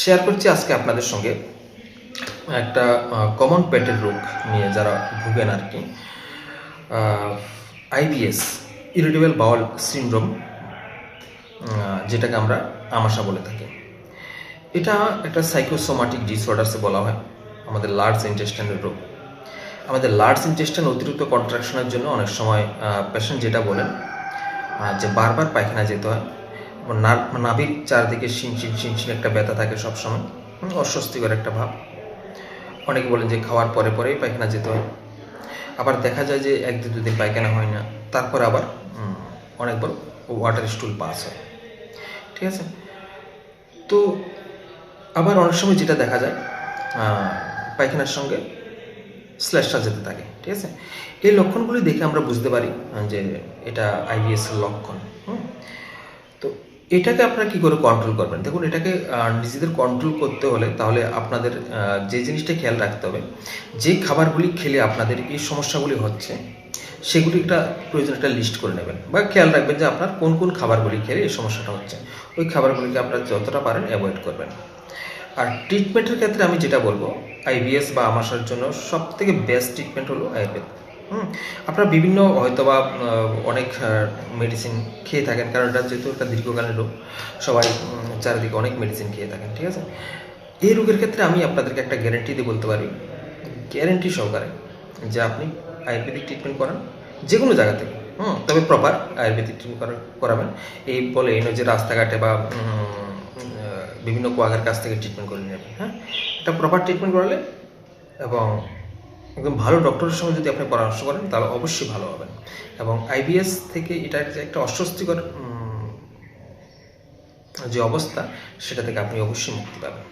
Share করছি আজকে আপনাদের সঙ্গে একটা কমন পেটের রোগ নিয়ে যারা ভুগেন আর কি আইবিএস ইরিটেবল বাউল সিনড্রোম যেটাকে আমরা আমাশা বলে থাকি। এটা একটা সাইকোসোমাটিক ডিসঅর্ডার্সে বলা হয়, আমাদের লার্জ ইন্টেস্টাইনের রোগ। আমাদের লার্জ ইন্টেস্টাইন অতিরিক্ত কন্ট্রাকশনের জন্য অনেক সময় পেশেন্ট যেটা বলেন যে বারবার পায়খানা যেতে হয় নাভির চারদিকে শিনশিন শিনশিন একটা ব্যথা থাকে সবসময়। অস্বস্তিকর একটা ভাব। অনেকে বলেন যে খাওয়ার পরে পরেই পায়খানা যেতে হয়। আবার দেখা যায় যে এক দিন দুদিন পায়খানা হয় না। তারপর আবার অনেকবার ওয়াটার স্টুল পাস হয়। ঠিক আছে? তো আবার অনেক সময় যেটা দেখা যায় পায়খানার সঙ্গে স্ল্যাশটা যেতে থাকে। ঠিক আছে? এই লক্ষণগুলি দেখে আমরা বুঝতে পারি, যে এটা আইবিএস এর লক্ষণ। হুম এটাকে আপনারা কি করে কন্ট্রোল করবেন? দেখুন, এটাকে নিজেদের কন্ট্রোল করতে হলে তাহলে আপনাদের যে জিনিসটা খেয়াল রাখতে হবে, যে খাবারগুলি খেলে আপনাদের এই সমস্যাগুলি হচ্ছে, সেগুলি একটা প্রয়োজন একটা লিস্ট করে নেবেন বা খেয়াল রাখবেন যে আপনার কোন কোন খাবারগুলি খেলে এই সমস্যাটা হচ্ছে। ওই খাবারগুলিকে আপনারা যতটা পারেন অ্যাভয়েড করবেন। আর ট্রিটমেন্টের ক্ষেত্রে আমি যেটা বলব আইবিএস বা আমাশার জন্য সব থেকে বেস্ট ট্রিটমেন্ট হলো আয়ুর্বেদ। হুম, আপনারা বিভিন্ন হয়তোবা অনেক মেডিসিন খেয়ে থাকেন, কারণ এটা যেহেতু একটা দীর্ঘকালীন রোগ, সবাই চারিদিকে অনেক মেডিসিন খেয়ে থাকেন, ঠিক আছে? এই রোগের ক্ষেত্রে আমি আপনাদেরকে একটা গ্যারেন্টি দিয়ে বলতে পারি। গ্যারেন্টি সহকারে যে আপনি আয়ুর্বেদিক ট্রিটমেন্ট করান যে কোনো জায়গা থেকে, হুম, তবে প্রপার আয়ুর্বেদিক ট্রিটমেন্ট করাবেন। এই বলে, এই যে রাস্তাঘাটে বা বিভিন্ন কোয়াগের কাছ থেকে ট্রিটমেন্ট করে নেবেন হ্যাঁ? এটা প্রপার ট্রিটমেন্ট করালে এবং একদম ভালো ডক্টরের সঙ্গে যদি আপনি পরামর্শ করেন, তাহলে অবশ্যই ভালো হবেন। এবং আইবিএস থেকে এটা একটা অস্বস্তিকর যে অবস্থা, সেটা থেকে আপনি অবশ্যই মুক্তি পাবেন।